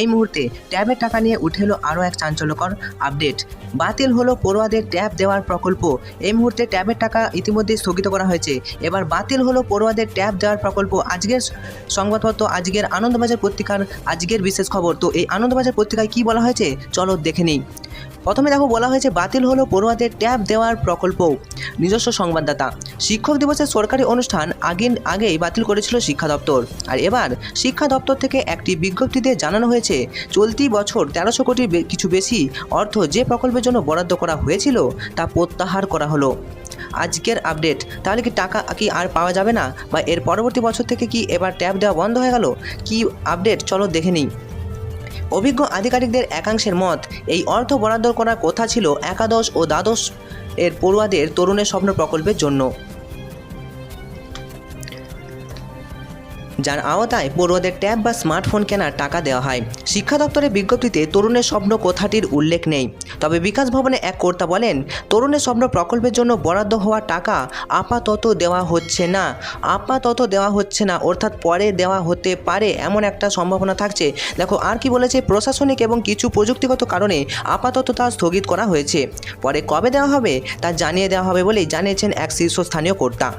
এই মুহূর্তে ট্যাবের টাকা নিয়ে উঠে এলো আরও এক চাঞ্চল্যকর আপডেট। বাতিল হলো পড়ুয়াদের ট্যাব দেওয়ার প্রকল্প। এই মুহূর্তে ট্যাবের টাকা ইতিমধ্যে স্থগিত করা হয়েছে। এবার বাতিল হলো পড়ুয়াদের ট্যাব দেওয়ার প্রকল্প। আজকের সংবাদপত্র, আজকের আনন্দবাজার পত্রিকার আজকের বিশেষ খবর। তো এই আনন্দবাজার পত্রিকায় কি বলা হয়েছে? চলো দেখে নিই। প্রথমে দেখো, বলা হয়েছে বাতিল হলো পড়ুয়াদের ট্যাব দেওয়ার প্রকল্প। নিজস্ব সংবাদদাতা। শিক্ষক দিবসের সরকারি অনুষ্ঠান আগে আগেই বাতিল করেছিল শিক্ষা দপ্তর। আর এবার শিক্ষা দপ্তর থেকে একটি বিজ্ঞপ্তিতে জানানো হয়েছে, চলতি বছর তেরোশো কোটির কিছু বেশি অর্থ যে প্রকল্পের জন্য বরাদ্দ করা হয়েছিল তা প্রত্যাহার করা হলো। আজকের আপডেট, তাহলে কি টাকা কি আর পাওয়া যাবে না? বা এর পরবর্তী বছর থেকে কি এবার ট্যাব দেওয়া বন্ধ হয়ে গেল? কি আপডেট? চলো দেখে নিই। অভিজ্ঞ আধিকারিকদের একাংশের মত, এই অর্থ বরাদ্দ করার কথা ছিল একাদশ ও দ্বাদশ এর পড়ুয়াদের তরুণের স্বপ্ন প্রকল্পের জন্য। যার আওতায় পড়ুয়াদের ট্যাব বা স্মার্টফোন কেনার টাকা দেওয়া হয়। শিক্ষা দপ্তরের বিজ্ঞপ্তিতে তরুণের স্বপ্ন কথাটির উল্লেখ নেই। তবে বিকাশ ভবনে এক কর্তা বলেন, তরুণের স্বপ্ন প্রকল্পের জন্য বরাদ্দ হওয়া টাকা আপাতত দেওয়া হচ্ছে না। আপাতত দেওয়া হচ্ছে না, অর্থাৎ পরে দেওয়া হতে পারে এমন একটা সম্ভাবনা থাকছে। দেখো, আর কি বলেছে? প্রশাসনিক এবং কিছু প্রযুক্তিগত কারণে আপাতত তা স্থগিত করা হয়েছে। পরে কবে দেওয়া হবে? তা জানিয়ে দেওয়া হবে বলেই জানিয়েছেন এক শীর্ষস্থানীয় কর্তা।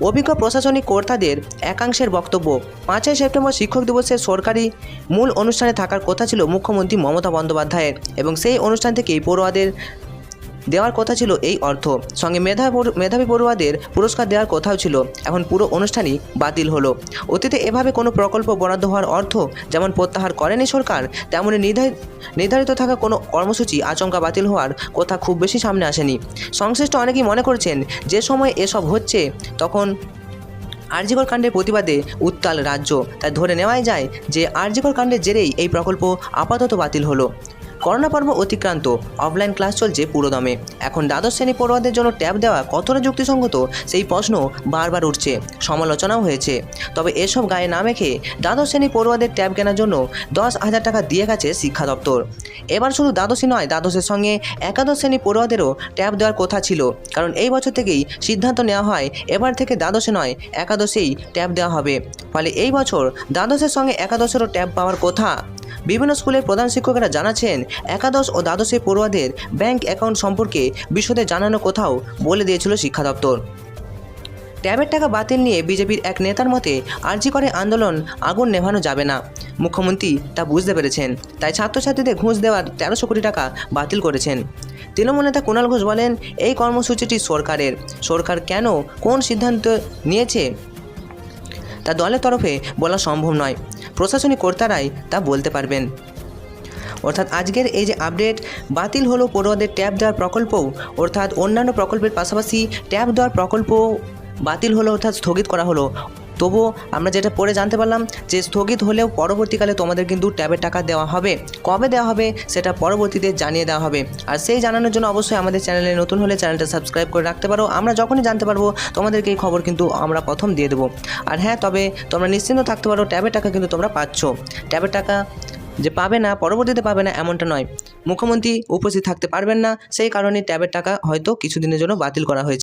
অভিজ্ঞ প্রশাসনিক কর্তাদের একাংশের বক্তব্য পাঁচই সেপ্টেম্বর শিক্ষক দিবসের সরকারি মূল অনুষ্ঠানে থাকার কথা ছিল মুখ্যমন্ত্রী মমতা বন্দ্যোপাধ্যায়ের এবং সেই অনুষ্ঠান থেকেই পড়ুয়াদের দেওয়ার কথা ছিল এই অর্থ। সঙ্গে মেধা মেধাবী পড়ুয়াদের পুরস্কার দেওয়ার কথাও ছিল। এখন পুরো অনুষ্ঠানই বাতিল হলো। অতীতে এভাবে কোনো প্রকল্প বরাদ্দ হওয়ার অর্থ যেমন প্রত্যাহার করেনি সরকার, তেমনি নির্ধারিত নির্ধারিত থাকা কোনো কর্মসূচি আচমকা বাতিল হওয়ার কথা খুব বেশি সামনে আসেনি। সংশ্লিষ্ট অনেকেই মনে করছেন, যে সময় এসব হচ্ছে, তখন আরজিকর কাণ্ডের প্রতিবাদে উত্তাল রাজ্য। তাই ধরে নেওয়াই যায় যে, আরজিকর কাণ্ডের জেরেই এই প্রকল্প আপাতত বাতিল হলো। করোনা পর্ব অতিক্রান্ত। অফলাইন ক্লাস চলছে পুরোদমে। এখন দ্বাদশ শ্রেণি পড়ুয়াদের জন্য ট্যাব দেওয়া কতটা যুক্তিসঙ্গত, সেই প্রশ্ন বারবার উঠছে। সমালোচনাও হয়েছে। তবে এসব গায়ে না মেখে দ্বাদশ শ্রেণি পড়ুয়াদের ট্যাব কেনার জন্য দশ হাজার টাকা দিয়ে গেছে শিক্ষা দপ্তর। এবার শুধু দ্বাদশী নয়, দ্বাদশের সঙ্গে একাদশ শ্রেণি পড়ুয়াদেরও ট্যাব দেওয়ার কথা ছিল। কারণ এই বছর থেকেই সিদ্ধান্ত নেওয়া হয়, এবার থেকে দ্বাদশে নয়, একাদশেই ট্যাব দেওয়া হবে। ফলে এই বছর দ্বাদশের সঙ্গে একাদশেরও ট্যাব পাওয়ার কথা বিভিন্ন স্কুলের প্রধান শিক্ষকেরা জানাচ্ছেন, একাদশ ও দ্বাদশে পড়ুয়াদের ব্যাংক অ্যাকাউন্ট সম্পর্কে বিশদে জানানো কোথাও বলে দিয়েছিল শিক্ষা দপ্তর। ট্যাবের টাকা বাতিল নিয়ে বিজেপির এক নেতার মতে, আর্জি করে আন্দোলন আগুন নেভানো যাবে না। মুখ্যমন্ত্রী তা বুঝতে পেরেছেন, তাই ছাত্রছাত্রীদের ঘুষ দেওয়ার তেরোশো কোটি টাকা বাতিল করেছেন। তৃণমূল নেতা কুণাল ঘোষ বলেন, এই কর্মসূচিটি সরকারের। সরকার কেন কোন সিদ্ধান্ত নিয়েছে, তা দলের তরফে বলা সম্ভব নয়। প্রশাসনিক কর্তারাই তা বলতে পারবেন। অর্থাৎ আজকের এই যে আপডেট, বাতিল হলো পড়ুয়াদের ট্যাব দেওয়ার প্রকল্পও। অর্থাৎ অন্যান্য প্রকল্পের পাশাপাশি ট্যাপ দেওয়ার প্রকল্প বাতিল হলো অর্থাৎ স্থগিত করা হলো। তবুও আমরা যেটা পড়ে জানতে পারলাম যে স্থগিত হলেও পরবর্তীকালে তোমাদের কিন্তু ট্যাবের টাকা দেওয়া হবে। কবে দেওয়া হবে সেটা পরবর্তীতে জানিয়ে দেওয়া হবে। আর সেই জানানোর জন্য অবশ্যই আমাদের চ্যানেলে নতুন হলে চ্যানেলটা সাবস্ক্রাইব করে রাখতে পারো। আমরা যখনই জানতে পারব তোমাদেরকে এই খবর কিন্তু আমরা প্রথম দিয়ে দেবো। আর হ্যাঁ তবে তোমরা নিশ্চিন্ত থাকতে পারো ট্যাবের টাকা কিন্তু তোমরা পাচ্ছ। ট্যাবের টাকা যে পাবে না, পরবর্তীতে পাবে না এমনটা নয়। মুখ্যমন্ত্রী উপস্থিত থাকতে পারবেন না। সেই কারণে ট্যাবের টাকা হয়তো কিছুদিনের জন্য বাতিল করা হয়েছে।